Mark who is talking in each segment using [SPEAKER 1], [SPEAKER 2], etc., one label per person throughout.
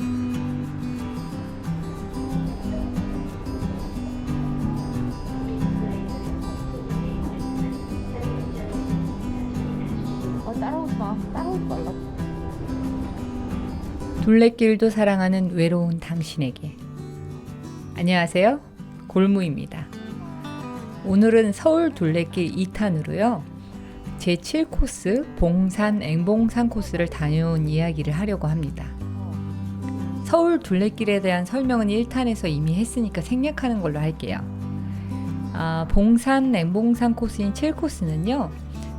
[SPEAKER 1] 어.
[SPEAKER 2] 둘레길도 사랑하는 외로운 당신에게. 안녕하세요. 골무입니다. 오늘은 서울 둘레길 2탄으로요. 제 7코스 봉산 앵봉산 코스를 다녀온 이야기를 하려고 합니다. 서울 둘레길에 대한 설명은 1탄에서 이미 했으니까 생략하는 걸로 할게요. 아, 봉산 앵봉산 코스인 7코스는요.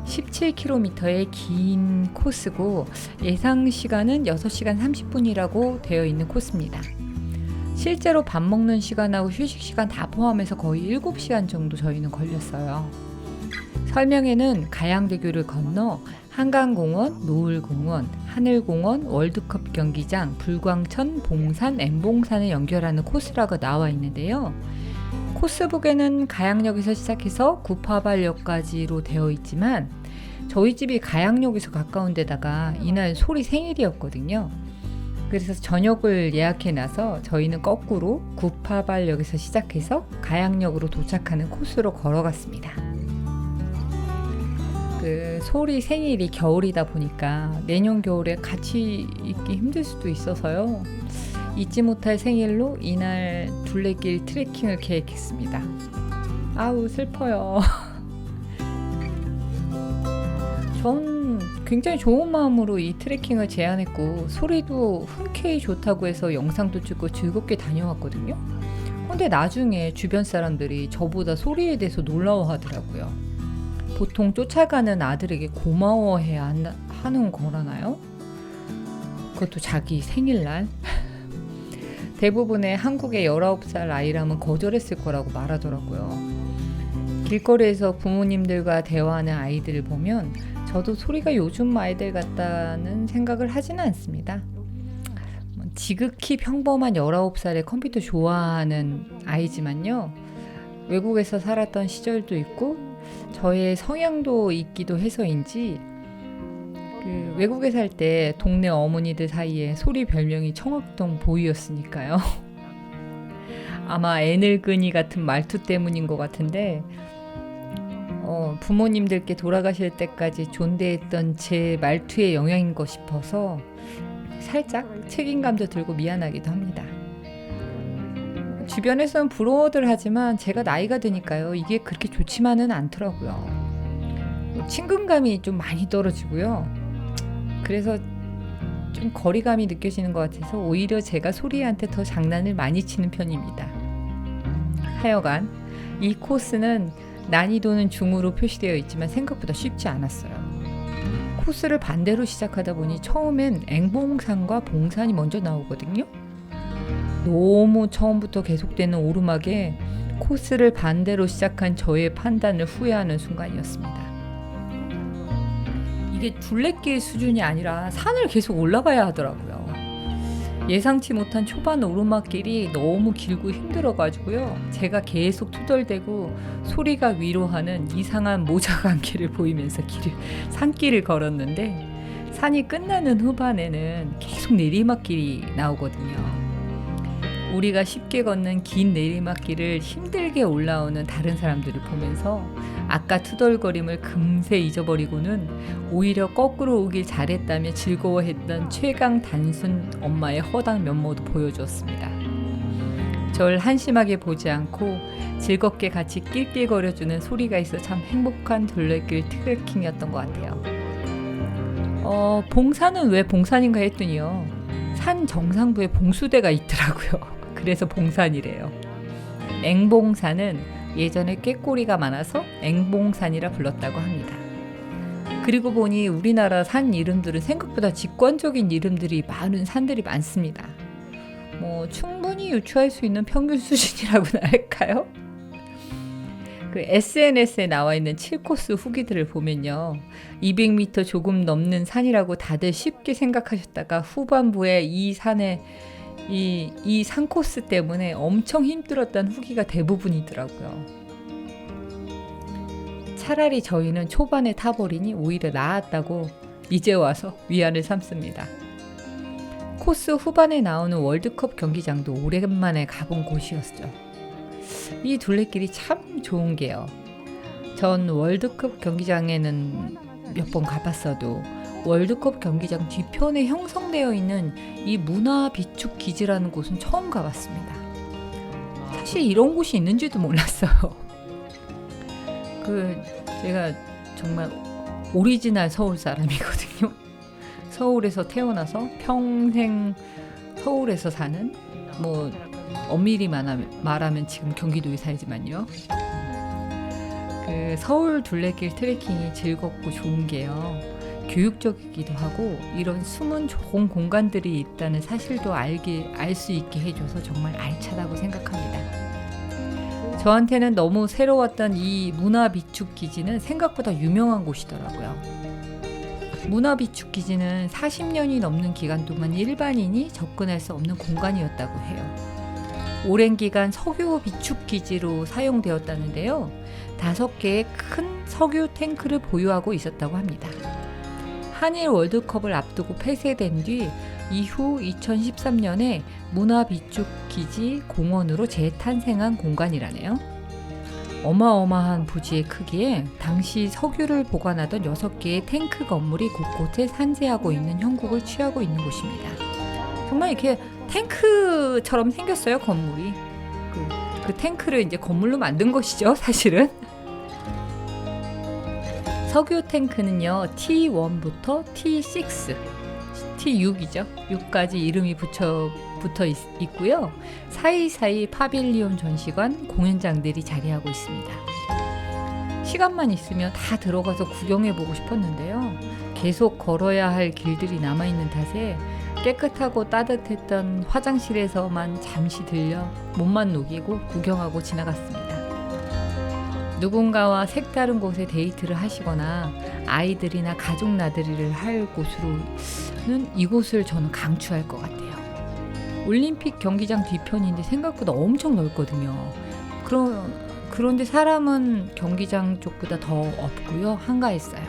[SPEAKER 2] 17km의 긴 코스고 예상 시간은 6시간 30분이라고 되어 있는 코스입니다. 실제로 밥 먹는 시간하고 휴식 시간 다 포함해서 거의 7시간 정도 저희는 걸렸어요. 설명에는 가양대교를 건너 한강공원, 노을공원, 하늘공원, 월드컵 경기장, 불광천, 봉산, 엠봉산을 연결하는 코스라고 나와 있는데요. 코스북에는 가양역에서 시작해서 구파발역까지로 되어 있지만 저희 집이 가양역에서 가까운 데다가 이날 소리 생일이었거든요. 그래서 저녁을 예약해 놔서 저희는 거꾸로 구파발역에서 시작해서 가양역으로 도착하는 코스로 걸어갔습니다. 그 소리 생일이 겨울이다 보니까 내년 겨울에 같이 있기 힘들 수도 있어서요. 잊지 못할 생일로 이날 둘레길 트레킹을 계획했습니다. 아우 슬퍼요. 전 굉장히 좋은 마음으로 이 트레킹을 제안했고 소리도 흔쾌히 좋다고 해서 영상도 찍고 즐겁게 다녀왔거든요. 근데 나중에 주변 사람들이 저보다 소리에 대해서 놀라워하더라고요. 보통 쫓아가는 아들에게 고마워해야 한다- 하는 거라나요? 그것도 자기 생일날? 대부분의 한국의 19살 아이라면 거절했을 거라고 말하더라고요. 길거리에서 부모님들과 대화하는 아이들을 보면 저도 소리가 요즘 아이들 같다는 생각을 하지는 않습니다. 뭐 지극히 평범한 19살의 컴퓨터 좋아하는 아이지만요. 외국에서 살았던 시절도 있고 저의 성향도 있기도 해서인지 그 외국에 살 때 동네 어머니들 사이에 소리 별명이 청학동 보이였으니까요. 아마 애늙은이 같은 말투 때문인 것 같은데 어, 부모님들께 돌아가실 때까지 존대했던 제 말투의 영향인 것 싶어서 살짝 책임감도 들고 미안하기도 합니다. 주변에서는 부러워들 하지만 제가 나이가 드니까요. 이게 그렇게 좋지만은 않더라고요. 친근감이 좀 많이 떨어지고요. 그래서 좀 거리감이 느껴지는 것 같아서 오히려 제가 소리한테 더 장난을 많이 치는 편입니다. 하여간 이 코스는 난이도는 중으로 표시되어 있지만 생각보다 쉽지 않았어요. 코스를 반대로 시작하다 보니 처음엔 앵봉산과 봉산이 먼저 나오거든요. 너무 처음부터 계속되는 오르막에 코스를 반대로 시작한 저의 판단을 후회하는 순간이었습니다. 이게 둘레길 수준이 아니라 산을 계속 올라가야 하더라고요. 예상치 못한 초반 오르막길이 너무 길고 힘들어가지고요. 제가 계속 투덜대고 소리가 위로하는 이상한 모자관계를 보이면서 길을 산길을 걸었는데 산이 끝나는 후반에는 계속 내리막길이 나오거든요. 우리가 쉽게 걷는 긴 내리막길을 힘들게 올라오는 다른 사람들을 보면서 아까 투덜거림을 금세 잊어버리고는 오히려 거꾸로 오길 잘했다며 즐거워했던 최강 단순 엄마의 허당 면모도 보여주었습니다. 절 한심하게 보지 않고 즐겁게 같이 낄낄거려주는 소리가 있어 참 행복한 둘레길 트레킹이었던 것 같아요. 어, 봉산은 왜 봉산인가 했더니요. 산 정상부에 봉수대가 있더라고요. 그래서 봉산이래요. 앵봉산은 예전에 꾀꼬리가 많아서 앵봉산이라 불렀다고 합니다. 그리고 보니 우리나라 산 이름들은 생각보다 직관적인 이름들이 많은 산들이 많습니다. 뭐 충분히 유추할 수 있는 평균 수준이라고나 할까요? 그 SNS에 나와 있는 7코스 후기들을 보면요. 200m 조금 넘는 산이라고 다들 쉽게 생각하셨다가 후반부에 이 산에 이, 이 산코스 때문에 엄청 힘들었다는 후기가 대부분이더라고요. 차라리 저희는 초반에 타버리니 오히려 나았다고 이제 와서 위안을 삼습니다. 코스 후반에 나오는 월드컵 경기장도 오랜만에 가본 곳이었죠. 이 둘레길이 참 좋은 게요. 전 월드컵 경기장에는 몇 번 가봤어도 월드컵 경기장 뒤편에 형성되어 있는 이 문화 비축 기지라는 곳은 처음 가봤습니다. 사실 이런 곳이 있는지도 몰랐어요. 그 제가 정말 오리지널 서울 사람이거든요. 서울에서 태어나서 평생 서울에서 사는 뭐 엄밀히 말하면, 지금 경기도에 살지만요. 그 서울 둘레길 트레킹이 즐겁고 좋은 게요. 교육적이기도 하고 이런 숨은 좋은 공간들이 있다는 사실도 알게 알 수 있게 해줘서 정말 알차다고 생각합니다. 저한테는 너무 새로웠던 이 문화 비축 기지는 생각보다 유명한 곳이더라고요. 문화 비축 기지는 40년이 넘는 기간 동안 일반인이 접근할 수 없는 공간이었다고 해요. 오랜 기간 석유 비축 기지로 사용되었다는데요. 다섯 개의 큰 석유 탱크를 보유하고 있었다고 합니다. 한일 월드컵을 앞두고 폐쇄된 뒤 이후 2013년에 문화 비축 기지 공원으로 재탄생한 공간이라네요. 어마어마한 부지의 크기에 당시 석유를 보관하던 6개의 탱크 건물이 곳곳에 산재하고 있는 형국을 취하고 있는 곳입니다. 정말 이렇게 탱크처럼 생겼어요, 건물이. 그, 그 탱크를 이제 건물로 만든 것이죠, 사실은. 석유 탱크는요, T1부터 T6, T6이죠. 6까지 이름이 붙여 붙어 있, 있고요. 사이사이 파빌리온 전시관, 공연장들이 자리하고 있습니다. 시간만 있으면 다 들어가서 구경해 보고 싶었는데요. 계속 걸어야 할 길들이 남아 있는 탓에 깨끗하고 따뜻했던 화장실에서만 잠시 들려 몸만 녹이고 구경하고 지나갔습니다. 누군가와 색다른 곳에 데이트를 하시거나 아이들이나 가족 나들이를 할 곳으로는 이곳을 저는 강추할 것 같아요. 올림픽 경기장 뒤편인데 생각보다 엄청 넓거든요. 그런 그런데 사람은 경기장 쪽보다 더 없고요. 한가했어요.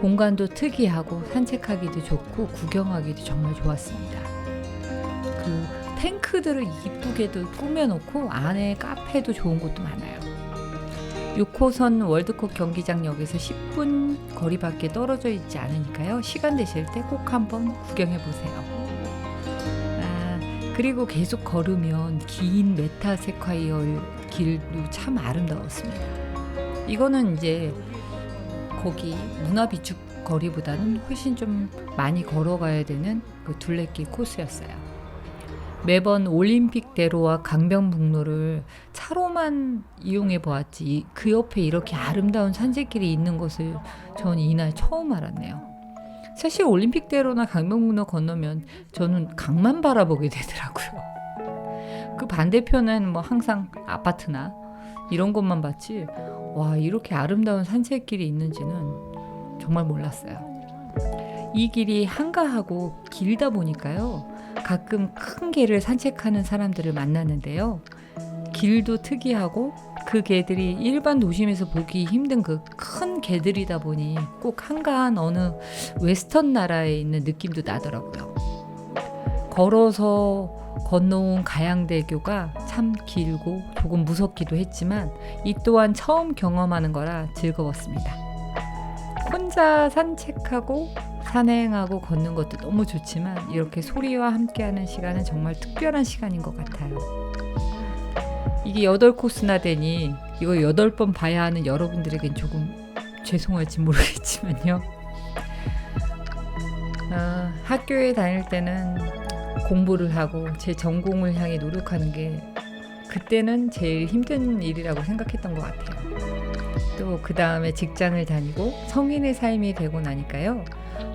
[SPEAKER 2] 공간도 특이하고 산책하기도 좋고 구경하기도 정말 좋았습니다. 그 탱크들을 이쁘게도 꾸며놓고 안에 카페도 좋은 곳도 많아요. 6호선 월드컵 경기장역에서 10분 거리밖에 떨어져 있지 않으니까요. 시간 되실 때 꼭 한번 구경해 보세요. 아, 그리고 계속 걸으면 긴 메타 세콰이어 길도 참 아름다웠습니다. 이거는 이제 거기 문화 비축 거리보다는 훨씬 좀 많이 걸어가야 되는 그 둘레길 코스였어요. 매번 올림픽대로와 강변북로를 차로만 이용해 보았지 그 옆에 이렇게 아름다운 산책길이 있는 것을 전 이날 처음 알았네요. 사실 올림픽대로나 강변북로 건너면 저는 강만 바라보게 되더라고요. 그 반대편은 뭐 항상 아파트나 이런 것만 봤지 와 이렇게 아름다운 산책길이 있는지는 정말 몰랐어요. 이 길이 한가하고 길다 보니까요. 가끔 큰 개를 산책하는 사람들을 만나는데요. 길도 특이하고 그 개들이 일반 도심에서 보기 힘든 그 큰 개들이다 보니 꼭 한가한 어느 웨스턴 나라에 있는 느낌도 나더라고요. 걸어서 건너온 가양대교가 참 길고 조금 무섭기도 했지만 이 또한 처음 경험하는 거라 즐거웠습니다. 혼자 산책하고 산행하고 걷는 것도 너무 좋지만 이렇게 소리와 함께하는 시간은 정말 특별한 시간인 것 같아요. 이게 여덟 코스나 되니 이거 여덟 번 봐야 하는 여러분들에겐 조금 죄송할지 모르겠지만요. 아, 학교에 다닐 때는 공부를 하고 제 전공을 향해 노력하는 게 그때는 제일 힘든 일이라고 생각했던 것 같아요. 또 그 다음에 직장을 다니고 성인의 삶이 되고 나니까요.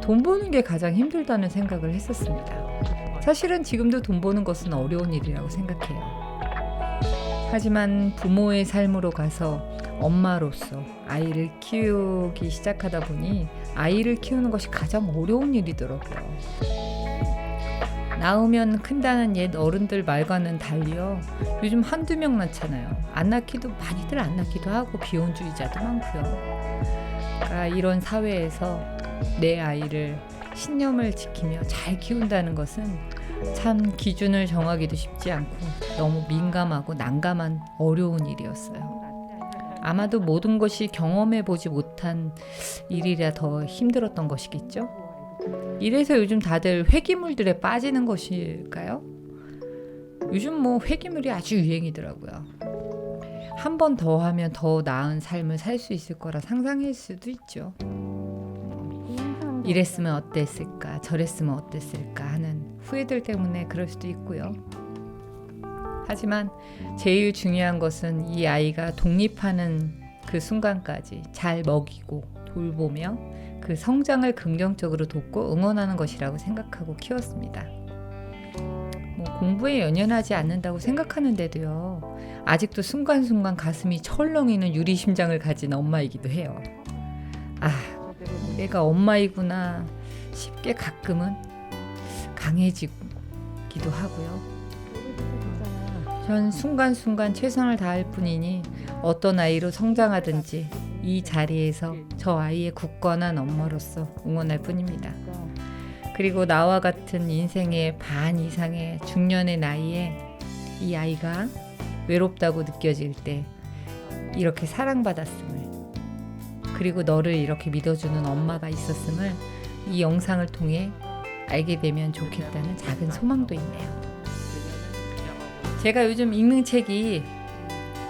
[SPEAKER 2] 돈 버는 게 가장 힘들다는 생각을 했었습니다. 사실은 지금도 돈 버는 것은 어려운 일이라고 생각해요. 하지만 부모의 삶으로 가서 엄마로서 아이를 키우기 시작하다 보니 아이를 키우는 것이 가장 어려운 일이더라고요. 낳으면 큰다는 옛 어른들 말과는 달리요. 요즘 한두 명 낳잖아요. 안 낳기도 많이들 안 낳기도 하고 비혼주의자도 많고요. 그러니까 이런 사회에서 내 아이를 신념을 지키며 잘 키운다는 것은 참 기준을 정하기도 쉽지 않고 너무 민감하고 난감한 어려운 일이었어요. 아마도 모든 것이 경험해 보지 못한 일이라 더 힘들었던 것이겠죠. 이래서 요즘 다들 회기물들에 빠지는 것일까요? 요즘 뭐 회기물이 아주 유행이더라고요. 한 번 더 하면 더 나은 삶을 살 수 있을 거라 상상할 수도 있죠. 이랬으면 어땠을까, 저랬으면 어땠을까 하는 후회들 때문에 그럴 수도 있고요. 하지만 제일 중요한 것은 이 아이가 독립하는 그 순간까지 잘 먹이고 돌보며 그 성장을 긍정적으로 돕고 응원하는 것이라고 생각하고 키웠습니다. 뭐 공부에 연연하지 않는다고 생각하는데도요. 아직도 순간순간 가슴이 철렁이는 유리 심장을 가진 엄마이기도 해요. 아, 내가 엄마이구나 쉽게 가끔은 강해지기도 하고요. 전 순간순간 최선을 다할 뿐이니 어떤 아이로 성장하든지 이 자리에서 저 아이의 굳건한 엄마로서 응원할 뿐입니다. 그리고 나와 같은 인생의 반 이상의 중년의 나이에 이 아이가 외롭다고 느껴질 때 이렇게 사랑받았음을 그리고 너를 이렇게 믿어주는 엄마가 있었음을 이 영상을 통해 알게 되면 좋겠다는 작은 소망도 있네요. 제가 요즘 읽는 책이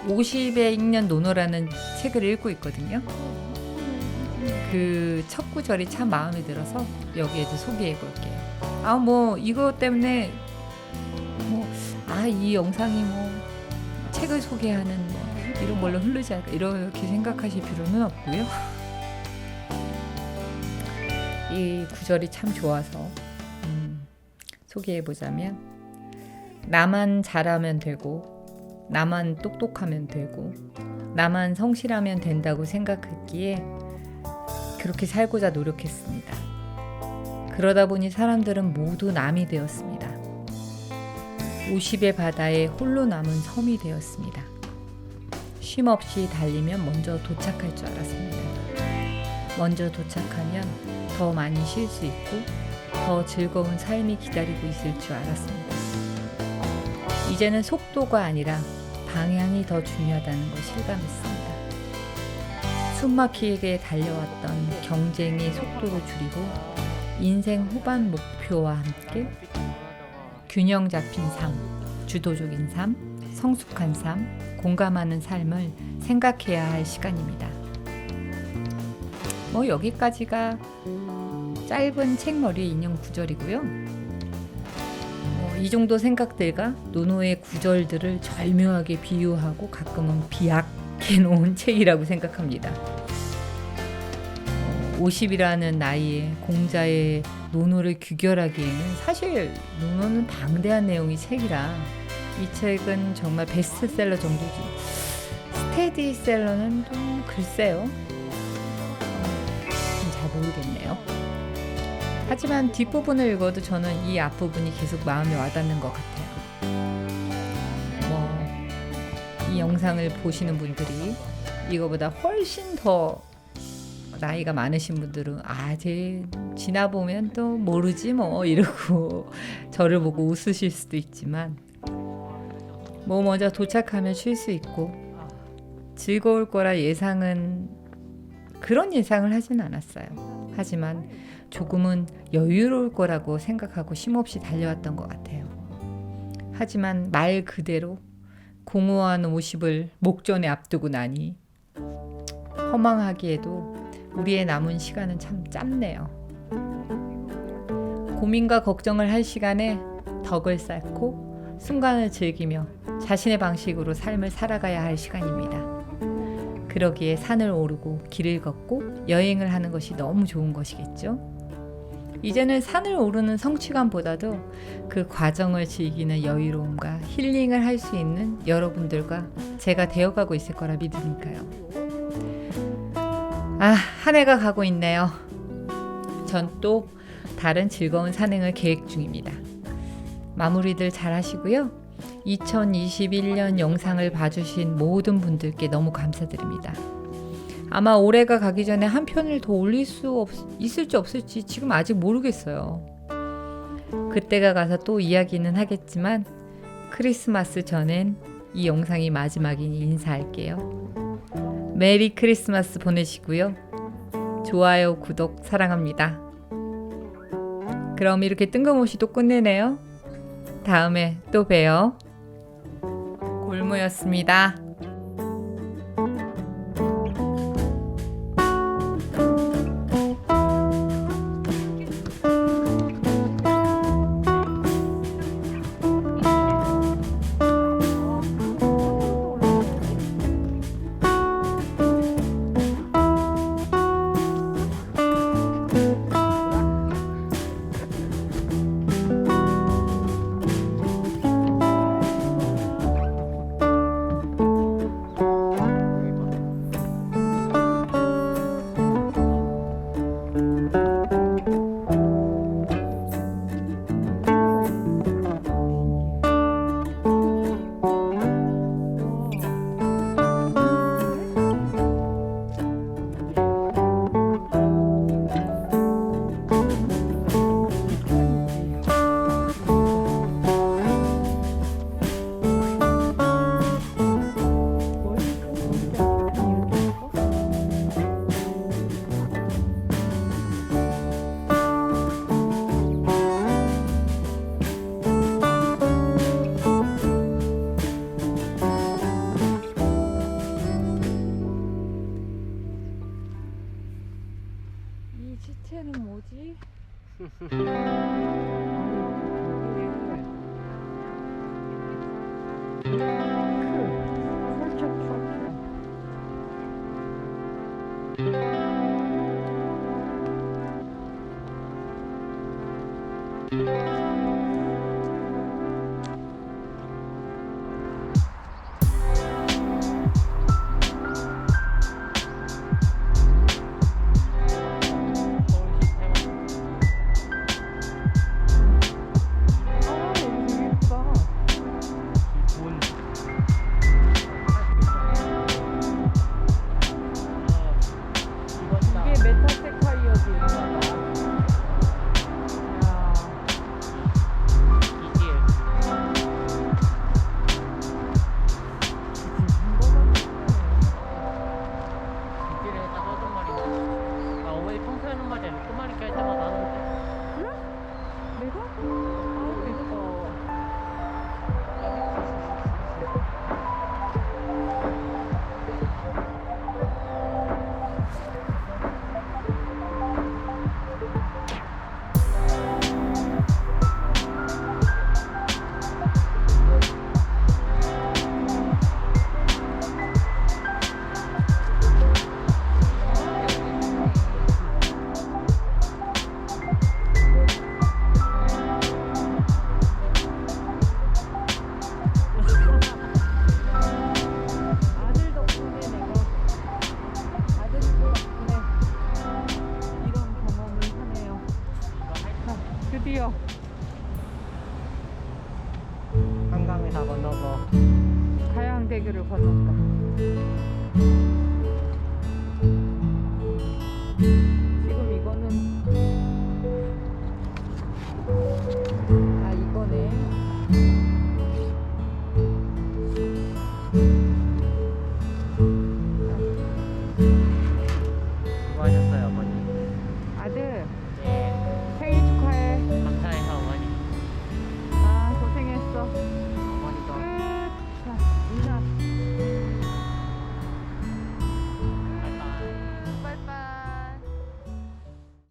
[SPEAKER 2] 50에 읽는 노노라는 책을 읽고 있거든요. 그 첫 구절이 참 마음에 들어서 여기에도 소개해 볼게요. 아 뭐 이거 때문에 뭐 아 이 영상이 뭐 책을 소개하는 뭐 이런 걸로 흐르지 않을까 이렇게 생각하실 필요는 없고요. 이 구절이 참 좋아서 음, 소개해 보자면 나만 잘하면 되고 나만 똑똑하면 되고 나만 성실하면 된다고 생각했기에 그렇게 살고자 노력했습니다. 그러다 보니 사람들은 모두 남이 되었습니다. 50의 바다에 홀로 남은 섬이 되었습니다. 쉼 없이 달리면 먼저 도착할 줄 알았습니다. 먼저 도착하면 더 많이 쉴 수 있고 더 즐거운 삶이 기다리고 있을 줄 알았습니다. 이제는 속도가 아니라 방향이 더 중요하다는 걸 실감했습니다. 숨막히게 달려왔던 경쟁의 속도를 줄이고 인생 후반 목표와 함께 균형 잡힌 삶, 주도적인 삶, 성숙한 삶, 공감하는 삶을 생각해야 할 시간입니다. 뭐 여기까지가 짧은 책머리 인용 구절이고요. 어, 이 정도 생각들과 노노의 구절들을 절묘하게 비유하고 가끔은 비약 해 놓은 책이라고 생각합니다. 어, 50이라는 나이에 공자의 노노를 규결하기에는 사실 노노는 방대한 내용이 책이라 이 책은 정말 베스트셀러 정도지 스테디셀러는 좀 글쎄요. 어, 잘 모르겠네요. 하지만 뒷부분을 읽어도 저는 이 앞부분이 계속 마음에 와닿는 것 같아요 영상을 보시는 분들이 이거보다 훨씬 더 나이가 많으신 분들은 아 제 지나 보면 또 모르지 뭐 이러고 저를 보고 웃으실 수도 있지만 뭐 먼저 도착하면 쉴 수 있고 즐거울 거라 예상은 그런 예상을 하진 않았어요. 하지만 조금은 여유로울 거라고 생각하고 쉼없이 달려왔던 것 같아요. 하지만 말 그대로 공허한 50을 목전에 앞두고 나니 허망하기에도 우리의 남은 시간은 참 짧네요. 고민과 걱정을 할 시간에 덕을 쌓고 순간을 즐기며 자신의 방식으로 삶을 살아가야 할 시간입니다. 그러기에 산을 오르고 길을 걷고 여행을 하는 것이 너무 좋은 것이겠죠. 이제는 산을 오르는 성취감보다도 그 과정을 즐기는 여유로움과 힐링을 할 수 있는 여러분들과 제가 되어가고 있을 거라 믿으니까요. 아, 한 해가 가고 있네요. 전 또 다른 즐거운 산행을 계획 중입니다. 마무리들 잘 하시고요. 2021년 영상을 봐주신 모든 분들께 너무 감사드립니다.
[SPEAKER 1] 아마 올해가 가기 전에 한 편을 더 올릴 수 없, 있을지 없을지 지금 아직 모르겠어요. 그때가 가서 또 이야기는 하겠지만 크리스마스 전엔 이 영상이 마지막이니 인사할게요. 메리 크리스마스 보내시고요. 좋아요, 구독 사랑합니다. 그럼 이렇게 뜬금없이 또 끝내네요. 다음에 또 봬요. 골무였습니다. 아